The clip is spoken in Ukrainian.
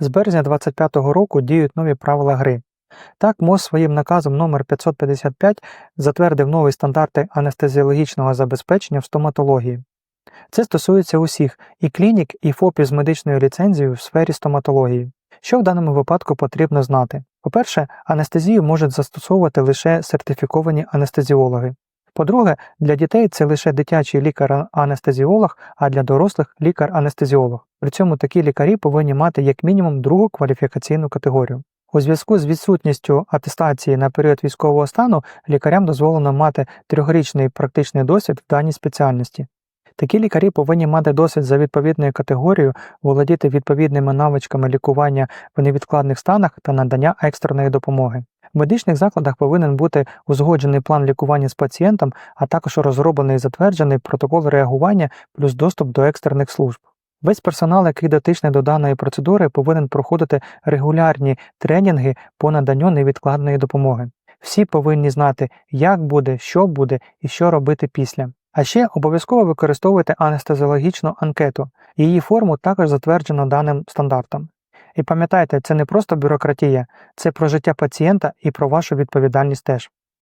З березня 2025 року діють нові правила гри. Так, МОЗ своїм наказом номер 555 затвердив нові стандарти анестезіологічного забезпечення в стоматології. Це стосується усіх і клінік, і ФОПів з медичною ліцензією в сфері стоматології. Що в даному випадку потрібно знати? По-перше, анестезію можуть застосовувати лише сертифіковані анестезіологи. По-друге, для дітей це лише дитячий лікар-анестезіолог, а для дорослих лікар-анестезіолог. При цьому такі лікарі повинні мати як мінімум другу кваліфікаційну категорію. У зв'язку з відсутністю атестації на період військового стану лікарям дозволено мати трьохрічний практичний досвід в даній спеціальності. Такі лікарі повинні мати досвід за відповідною категорією, володіти відповідними навичками лікування в невідкладних станах та надання екстреної допомоги. В медичних закладах повинен бути узгоджений план лікування з пацієнтом, а також розроблений і затверджений протокол реагування плюс доступ до екстрених служб. Весь персонал, який дотичний до даної процедури, повинен проходити регулярні тренінги по наданню невідкладної допомоги. Всі повинні знати, як буде, що буде і що робити після. А ще обов'язково використовуйте анестезіологічну анкету. Її форму також затверджено даним стандартом. І пам'ятайте, це не просто бюрократія, це про життя пацієнта і про вашу відповідальність теж.